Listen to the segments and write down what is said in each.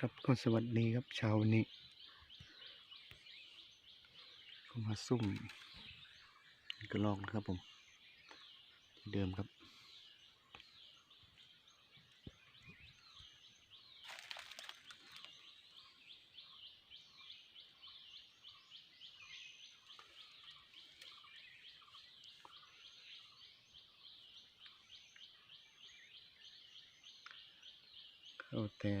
ครับก็สวัสดีครับเช้าวันนี้ก็มาซุ่มกระลอกนะครับผมที่เดิมครับ เข้าแต่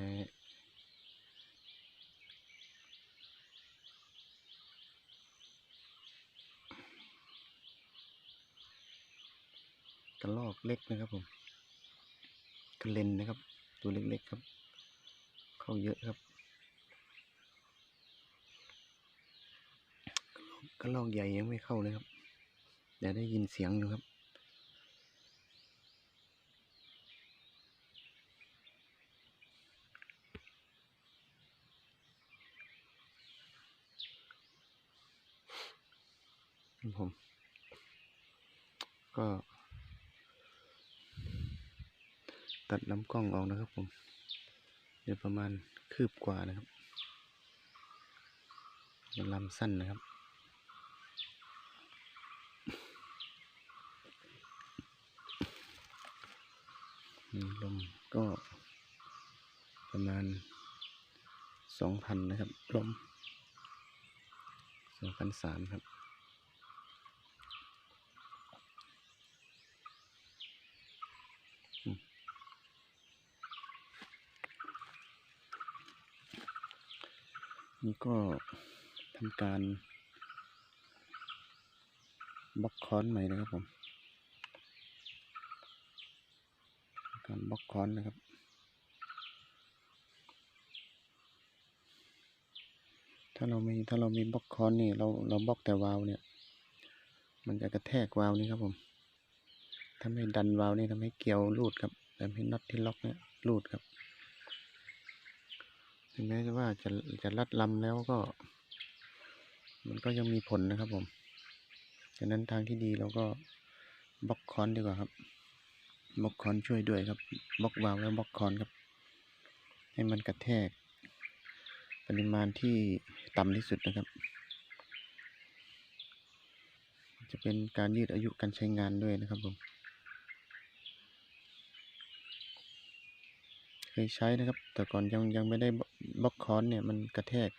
กระลอกเล็กนะครับผมกระเลนนะครับ ตัวเล็กๆครับ เข้าเยอะครับกระลอกใหญ่ยังไม่เข้าเลยครับเดี๋ยวได้ยินเสียงอยู่ครับผมก็ ตัดลำกล้องออกนะครับผมเดี๋ยวประมาณคืบกว่านะครับเป็นลำสั้นนะครับ ลมก็ประมาณสองพันนะครับ ลมสองพันสามครับ นี่ก็ทำการบล็อกค้อนใหม่นะครับผม การบล็อกค้อนนะครับ ถ้าเรามีถ้าเรามีบล็อกค้อนนี่เราเราบล็อกแต่วาล์วเนี่ย มันจะกระแทกวาล์วนี่ครับผมทำให้ดันวาล์วนี่ทำให้เกลียวรูดครับทำให้น็อตที่ล็อกเนี่ยรูดครับ ถึงแม้ว่าจะจะรัดลำแล้วก็ มันก็ยังมีผลนะครับผมฉะนั้นทางที่ดีเราก็บล็อกคอนดีกว่าครับบล็อกคอนช่วยด้วยครับบล็อกวาล์วแล้วบล็อกคอนครับ ให้มันกระแทก ปริมาณที่ต่ำที่สุดนะครับ จะเป็นการยืดอายุการใช้งานด้วยนะครับผม เคยใช้นะครับ แต่ก่อนยังยังไม่ได้บล็อกคอนเนี่ยมันกระแทก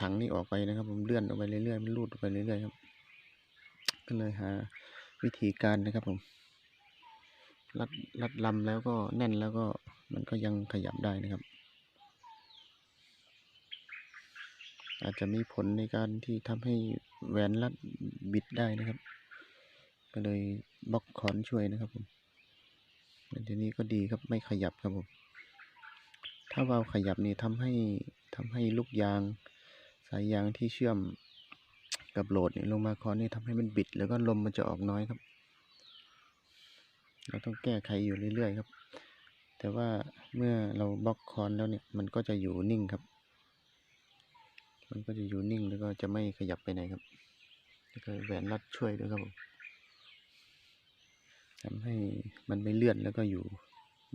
ถังนี่ออกไปนะครับ ผมเลื่อนออกไปเรื่อยๆมันรูดออกไปเรื่อยๆครับ ก็เลยหาวิธีการนะครับผมรัดรัดลำแล้วก็แน่นแล้วก็มันก็ยังขยับได้นะครับ อาจจะมีผลในการที่ทำให้แหวนรัดบิดได้นะครับ ก็เลยบล็อกคอนช่วยนะครับผม ทีนี้ก็ดีครับไม่ขยับครับผมถ้าวาล์วขยับนี่ทำให้ทำให้ลูกยางสายยางที่เชื่อมกับโหลดนี่ลงมาคอนนี่ทำให้มันบิด แล้วก็ลมมันจะออกน้อยครับ เราต้องแก้ไขอยู่เรื่อยๆครับ แต่ว่าเมื่อเราบล็อกคอนแล้วเนี่ยมันก็จะอยู่นิ่งครับ มันก็จะอยู่นิ่งแล้วก็จะไม่ขยับไปไหนครับแล้วก็แหวนรัดช่วยด้วยครับผม ทำให้มันไม่เลื่อนแล้วก็อยู่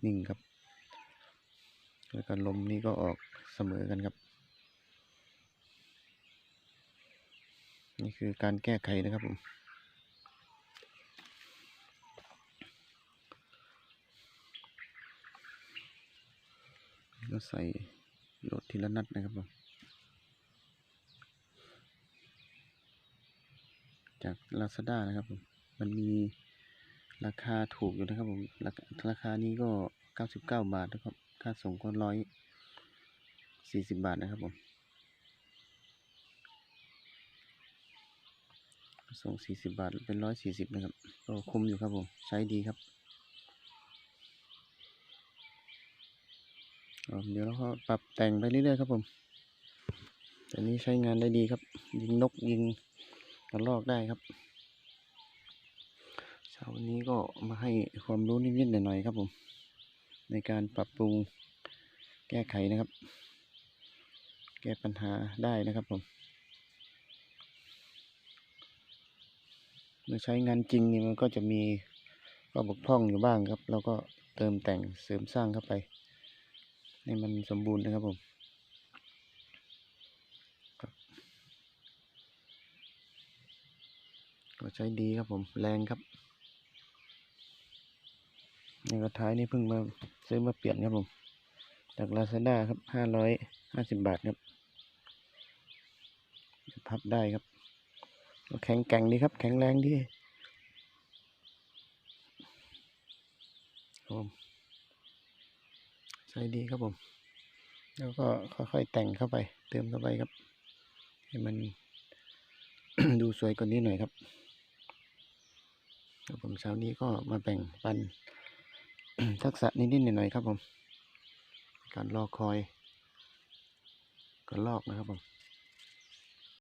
นิ่งครับ แล้วก็ลมนี่ก็ออกเสมอกันครับ นี่คือการแก้ไขนะครับผมก็ใส่โหลดทีละนัดนะครับผม จาก Lazada นะครับผม มันมี ราคาถูกอยู่นะครับผมราคาราคานี้ก็99บาทนะครับ ค่าส่งก็ร้อยสี่สิบบาทนะครับผมส่งสี่สิบบาทเป็นร้อยสี่สิบนะครับ ก็คุ้มอยู่ครับผม ใช้ดีครับเดี๋ยวเราก็ปรับแต่งไปเรื่อยๆครับผมแต่นี้ใช้งานได้ดีครับ ยิงนกยิงกระรอกได้ครับ เช้าวันนี้ก็มาให้ความรู้นิดๆหน่อยๆครับผม ในการปรับปรุงแก้ไขนะครับ แก้ปัญหาได้นะครับผม เมื่อใช้งานจริงนี่มันก็จะมีข้อบกพร่องอยู่บ้างครับเราก็เติมแต่งเสริมสร้างเข้าไป ให้มันสมบูรณ์นะครับผมก็ใช้ดีครับผม แรงครับ นี่ก็ท้ายนี่เพิ่งมาซื้อมาเปลี่ยนครับผม จากลาซาด้าครับห้าร้อยห้าสิบบาทครับ พับได้ครับ แข็งแกร่งดีครับ แข็งแรงดีครับผมใช้ดีครับผม แล้วก็ค่อยๆแต่งเข้าไป เติมเข้าไปครับ ให้มันดูสวยกว่านี้หน่อยครับครับผมเช้านี้ก็มาแบ่งปัน ทักษะนิดๆหน่อยๆครับผม การรอคอย ก็ลอกนะครับผม